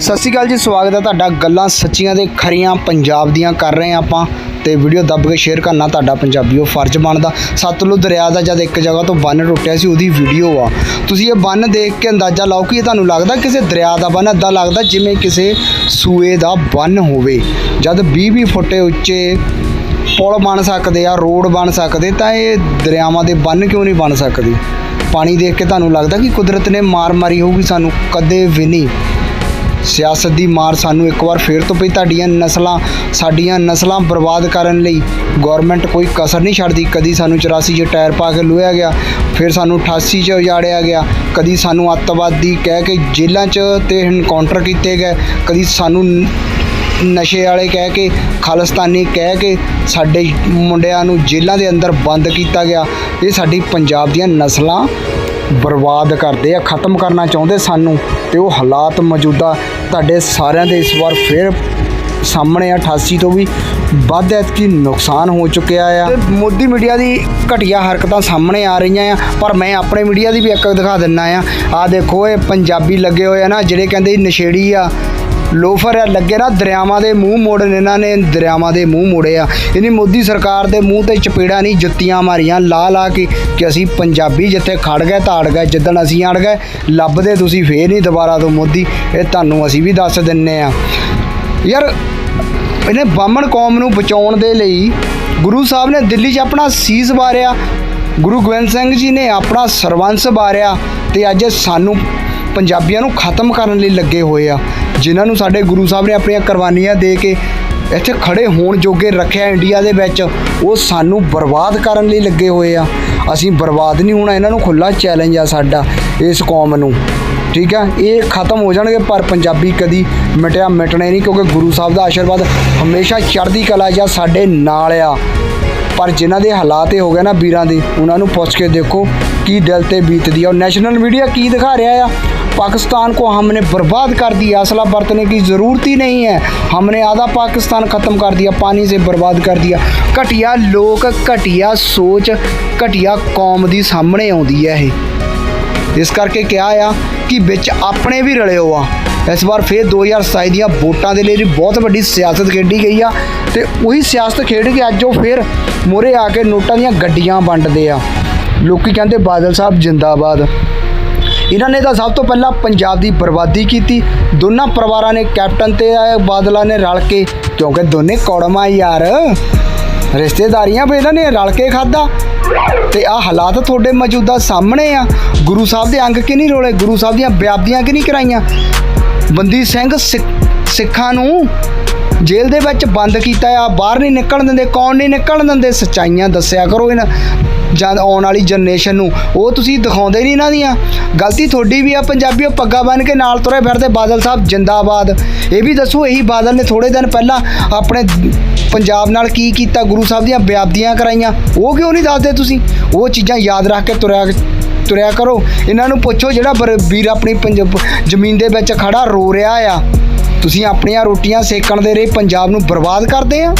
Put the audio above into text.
ਸਤਿ ਸ਼੍ਰੀ ਅਕਾਲ ਜੀ, ਸਵਾਗਤ ਹੈ ਤੁਹਾਡਾ ਗੱਲਾਂ ਸੱਚੀਆਂ ਤੇ ਖਰੀਆਂ ਪੰਜਾਬ ਦੀਆਂ ਕਰ ਰਹੇ ਹਾਂ ਆਪਾਂ ਤੇ ਵੀਡੀਓ ਦੱਬ ਕੇ ਸ਼ੇਅਰ ਕਰਨਾ ਤੁਹਾਡਾ ਪੰਜਾਬੀਓ ਫਰਜ਼ ਬਣਦਾ। ਸਤਲੁਜ ਦਰਿਆ ਦਾ ਜਦ ਇੱਕ ਜਗ੍ਹਾ ਤੋਂ ਬੰਨ ਟੁੱਟਿਆ ਸੀ, ਉਹਦੀ ਵੀਡੀਓ ਆ। ਤੁਸੀਂ ਇਹ ਬੰਨ ਦੇਖ ਕੇ ਅੰਦਾਜ਼ਾ ਲਾਓ ਕਿ ਇਹ ਤੁਹਾਨੂੰ ਲੱਗਦਾ ਕਿਸੇ ਦਰਿਆ ਦਾ ਬੰਨ, ਏਦਾਂ ਲੱਗਦਾ ਜਿਵੇਂ ਕਿਸੇ ਸੂਏ ਦਾ ਬੰਨ ਹੋਵੇ। ਜਦ 20 20 ਫੁੱਟ ਉੱਚੇ ਪੁਲ ਬਣ ਸਕਦੇ ਆ, ਰੋਡ ਬਣ ਸਕਦੇ, ਤਾਂ ਇਹ ਦਰਿਆਵਾਂ ਦੇ ਬੰਨ ਕਿਉਂ ਨਹੀਂ ਬਣ ਸਕਦੇ? ਪਾਣੀ ਦੇਖ ਕੇ ਤੁਹਾਨੂੰ ਲੱਗਦਾ ਕਿ ਕੁਦਰਤ ਨੇ ਮਾਰ ਮਾਰੀ ਹੋਊਗੀ ਸਾਨੂੰ? ਕਦੇ ਵੀ ਨਹੀਂ। ਸਿਆਸਤ ਦੀ ਮਾਰ ਸਾਨੂੰ ਇੱਕ ਵਾਰ ਫੇਰ ਤੋਂ ਪਈ ਤੁਹਾਡੀਆਂ ਨਸਲਾਂ, ਸਾਡੀਆਂ ਨਸਲਾਂ ਬਰਬਾਦ ਕਰਨ ਲਈ ਗਵਰਨਮੈਂਟ ਕੋਈ ਕਸਰ ਨਹੀਂ ਛੱਡਦੀ। ਕਦੀ ਸਾਨੂੰ 84 'ਚ ਟਾਇਰ ਪਾ ਕੇ ਲੋਇਆ ਗਿਆ, ਫਿਰ ਸਾਨੂੰ 88 'ਚ ਉਜਾੜਿਆ ਗਿਆ। ਕਦੀ ਸਾਨੂੰ ਅੱਤਵਾਦੀ ਕਹਿ ਕੇ ਜੇਲ੍ਹਾਂ 'ਚ ਤੇ ਐਨਕਾਊਂਟਰ ਕੀਤੇ ਗਏ। ਕਦੀ ਸਾਨੂੰ ਨਸ਼ੇ ਵਾਲੇ ਕਹਿ ਕੇ, ਖਾਲਿਸਤਾਨੀ ਕਹਿ ਕੇ ਸਾਡੇ ਮੁੰਡਿਆਂ ਨੂੰ ਜੇਲ੍ਹਾਂ ਦੇ ਅੰਦਰ ਬੰਦ ਕੀਤਾ ਗਿਆ। ਇਹ ਸਾਡੀ ਪੰਜਾਬ ਦੀਆਂ ਨਸਲਾਂ ਬਰਬਾਦ ਕਰਦੇ ਆ, ਖਤਮ ਕਰਨਾ ਚਾਹੁੰਦੇ ਸਾਨੂੰ ਤੇ ਉਹ ਹਾਲਾਤ ਮੌਜੂਦਾ ਤੁਹਾਡੇ ਸਾਰਿਆਂ ਦੇ ਇਸ ਵਾਰ ਫਿਰ ਸਾਹਮਣੇ ਆ 88 ਤੋਂ ਵੀ ਵੱਧ ਐਤਕੀ ਨੁਕਸਾਨ ਹੋ ਚੁੱਕਿਆ ਆ। ਮੋਦੀ ਮੀਡੀਆ ਦੀ ਘਟੀਆ ਹਰਕਤਾਂ ਸਾਹਮਣੇ ਆ ਰਹੀਆਂ ਆ, ਪਰ ਮੈਂ ਆਪਣੇ ਮੀਡੀਆ ਦੀ ਵੀ ਇੱਕ ਦਿਖਾ ਦਿੰਨਾ ਆ। ਆ ਦੇਖੋ, ਇਹ ਪੰਜਾਬੀ ਲੱਗੇ ਹੋਏ ਆ ਨਾ, ਜਿਹੜੇ ਕਹਿੰਦੇ ਨਸ਼ੇੜੀ ਆ ਲੋਫਰ ਆ, ਲੱਗੇ ਨਾ ਦਰਿਆਵਾਂ ਦੇ ਮੂੰਹ ਮੋੜਨ ਇਹਨਾਂ ਨੇ ਦਰਿਆਵਾਂ ਦੇ ਮੂੰਹ ਮੋੜੇ ਆ। ਇਹਨੇ ਮੋਦੀ ਸਰਕਾਰ ਦੇ ਮੂੰਹ ਤੇ ਚਪੇੜਾ ਨਹੀਂ, ਜੁੱਤੀਆਂ ਮਾਰੀਆਂ, ਲਾ ਲਾ ਕੇ ਕਿ ਅਸੀਂ ਪੰਜਾਬੀ ਜਿੱਥੇ ਖੜ ਗਏ ਤਾੜ ਗਏ, ਜਿੱਦਣ ਅਸੀਂ ਅੜ ਗਏ, ਲੱਭਦੇ ਤੁਸੀਂ ਫੇਰ ਨਹੀਂ ਦੁਬਾਰਾ ਤੋਂ ਮੋਦੀ। ਇਹ ਤੁਹਾਨੂੰ ਅਸੀਂ ਵੀ ਦੱਸ ਦਿੰਨੇ ਆ। ਯਾਰ, ਇਹਨੇ ਬਾਹਮਣ ਕੌਮ ਨੂੰ ਬਚਾਉਣ ਦੇ ਲਈ ਗੁਰੂ ਸਾਹਿਬ ਨੇ ਦਿੱਲੀ 'ਚ ਆਪਣਾ ਸੀਸ ਵਾਰਿਆ, ਗੁਰੂ ਗੋਬਿੰਦ ਸਿੰਘ ਜੀ ਨੇ ਆਪਣਾ ਸਰਵੰਸ ਵਾਰਿਆ ਤੇ ਅੱਜ ਸਾਨੂੰ ਪੰਜਾਬੀਆਂ ਨੂੰ ਖਤਮ ਕਰਨ ਲਈ ਲੱਗੇ ਹੋਏ ਆ। ਜਿਨ੍ਹਾਂ ਨੂੰ ਸਾਡੇ ਗੁਰੂ ਸਾਹਿਬ ਨੇ ਆਪਣੀਆਂ ਕੁਰਬਾਨੀਆਂ ਦੇ ਕੇ ਇੱਥੇ ਖੜੇ ਹੋਣ ਜੋਗੇ ਰੱਖਿਆ ਇੰਡੀਆ ਦੇ ਵਿੱਚ, ਉਹ ਸਾਨੂੰ ਬਰਬਾਦ ਕਰਨ ਲਈ ਲੱਗੇ ਹੋਏ ਆ। ਅਸੀਂ ਬਰਬਾਦ ਨਹੀਂ ਹੋਣਾ, ਇਹਨਾਂ ਨੂੰ ਖੁੱਲਾ ਚੈਲੰਜ ਆ ਸਾਡਾ, ਇਸ ਕੌਮ ਨੂੰ। ਠੀਕ ਆ? ਇਹ ਖਤਮ ਹੋ ਜਾਣਗੇ, ਪਰ ਪੰਜਾਬੀ ਕਦੀ ਮਿਟਿਆ ਮਿਟਣੇ ਨਹੀਂ, ਕਿਉਂਕਿ ਗੁਰੂ ਸਾਹਿਬ ਦਾ ਆਸ਼ੀਰਵਾਦ ਹਮੇਸ਼ਾ ਚੜ੍ਹਦੀ ਕਲਾ ਜਾਂ ਸਾਡੇ ਨਾਲ ਆ। ਪਰ ਜਿਨ੍ਹਾਂ ਦੇ ਹਾਲਾਤ ਇਹ ਹੋ ਗਏ ਨਾ ਵੀਰਾਂ ਦੇ, ਉਹਨਾਂ ਨੂੰ ਪੁੱਛ ਕੇ ਦੇਖੋ, ਕੀ ਦਿਲ ਤੇ ਬੀਤਦੀ ਆ। ਔਰ ਨੈਸ਼ਨਲ ਮੀਡੀਆ ਕੀ ਦਿਖਾ ਰਿਹਾ ਆ? पाकिस्तान को हमने बर्बाद कर दिया असला बरतने की ज़रूरत ही नहीं है हमने आधा पाकिस्तान ख़त्म कर दिया पानी से बर्बाद कर दिया घटिया लोग घटिया सोच घटिया ਕੌਮ ਦੀ ਸਾਹਮਣੇ ਆਉਂਦੀ ਹੈ ਇਹ ਇਸ ਕਰਕੇ ਕਿਹਾ ਆ ਕਿ ਵਿੱਚ ਆਪਣੇ ਵੀ ਰਲੇ ਹੋ ਆ ਇਸ ਵਾਰ ਫੇਰ 2027 ਦੀਆਂ ਵੋਟਾਂ ਦੇ ਲਈ ਵੀ ਬਹੁਤ ਵੱਡੀ ਸਿਆਸਤ ਖੇਡੀ ਗਈ ਆ ਤੇ ਉਹੀ ਸਿਆਸਤ ਖੇਡ ਕੇ ਅੱਜ ਉਹ ਫੇਰ ਮੋਰੇ ਆ ਕੇ ਨੋਟਾਂ ਦੀਆਂ ਗੱਡੀਆਂ ਵੰਡਦੇ ਆ ਲੋਕੀ ਕਹਿੰਦੇ ਬਾਦਲ ਸਾਹਿਬ ਜਿੰਦਾਬਾਦ ਇਹਨਾਂ ਨੇ ਤਾਂ ਸਭ ਤੋਂ ਪਹਿਲਾਂ ਪੰਜਾਬ ਦੀ ਬਰਬਾਦੀ ਕੀਤੀ। ਦੋਨਾਂ ਪਰਿਵਾਰਾਂ ਨੇ ਕੈਪਟਨ ਤੇ ਬਾਦਲਾਂ ਨੇ ਰਲ ਕੇ, ਕਿਉਂਕਿ ਦੋਨੇ ਕੌੜਮਾ ਯਾਰ। ਰਿਸ਼ਤੇਦਾਰੀਆਂ ਵੀ ਇਹਨਾਂ ਨੇ ਰਲ ਕੇ ਖਾਦਾ ਤੇ ਆ ਹਾਲਾਤ ਤੁਹਾਡੇ ਮੌਜੂਦਾ ਸਾਹਮਣੇ ਆ। ਗੁਰੂ ਸਾਹਿਬ ਦੇ ਅੰਗ ਕਿ ਨਹੀਂ ਰੋਲੇ? ਗੁਰੂ ਸਾਹਿਬ ਦੀਆਂ ਬਿਆਬਦੀਆਂ ਕਿ ਨਹੀਂ ਕਰਾਈਆਂ? ਬੰਦੀ ਸਿੰਘ ਸਿੱਖ- ਸਿੱਖਾਂ ਨੂੰ ਜੇਲ੍ਹ ਦੇ ਵਿੱਚ ਬੰਦ ਕੀਤਾ ਆ, ਬਾਹਰ ਨਹੀਂ ਨਿਕਲਣ ਦਿੰਦੇ, ਕੌਣ ਨਹੀਂ ਨਿਕਲਣ ਦਿੰਦੇ, ਸੱਚਾਈਆਂ ਦੱਸਿਆ ਕਰੋ ਇਹਨਾਂ ਜਦ ਆਉਣ ਵਾਲੀ ਜਨਰੇਸ਼ਨ ਨੂੰ। ਉਹ ਤੁਸੀਂ ਦਿਖਾਉਂਦੇ ਨਹੀਂ ਇਹਨਾਂ ਦੀਆਂ। ਗਲਤੀ ਤੁਹਾਡੀ ਵੀ ਆ, ਪੰਜਾਬੀਓ, ਪੱਗਾ ਬੰਨ ਕੇ ਨਾਲ ਤੁਰੇ ਫਿਰਦੇ ਬਾਦਲ ਸਾਹਿਬ, ਜਿੰਦਾਬਾਦ। ਇਹ ਵੀ ਦੱਸੋ, ਇਹੀ ਬਾਦਲ ਨੇ ਥੋੜੇ ਦਿਨ ਪਹਿਲਾਂ ਆਪਣੇ ਪੰਜਾਬ ਨਾਲ ਕੀ ਕੀਤਾ, ਗੁਰੂ ਸਾਹਿਬ ਦੀਆਂ ਬਿਆਬਦੀਆਂ ਕਰਾਈਆਂ। ਉਹ ਕਿਉਂ ਨਹੀਂ ਦੱਸਦੇ ਤੁਸੀਂ? ਉਹ ਚੀਜ਼ਾਂ ਯਾਦ ਰੱਖ ਕੇ ਤੁਰਿਆ ਤੁਰਿਆ ਕਰੋ। ਇਹਨਾਂ ਨੂੰ ਪੁੱਛੋ ਜਿਹੜਾ ਬਰ- ਵੀਰ ਆਪਣੀ ਪੰਜ- ਜ਼ਮੀਨ ਦੇ ਵਿੱਚ ਖੜਾ ਰੋ ਰਿਹਾ ਆ। ਤੁਸੀਂ ਆਪਣੀਆਂ ਰੋਟੀਆਂ ਸੇਕਣ ਦੇ ਲਈ ਪੰਜਾਬ ਨੂੰ ਬਰਬਾਦ ਕਰਦੇ ਆ?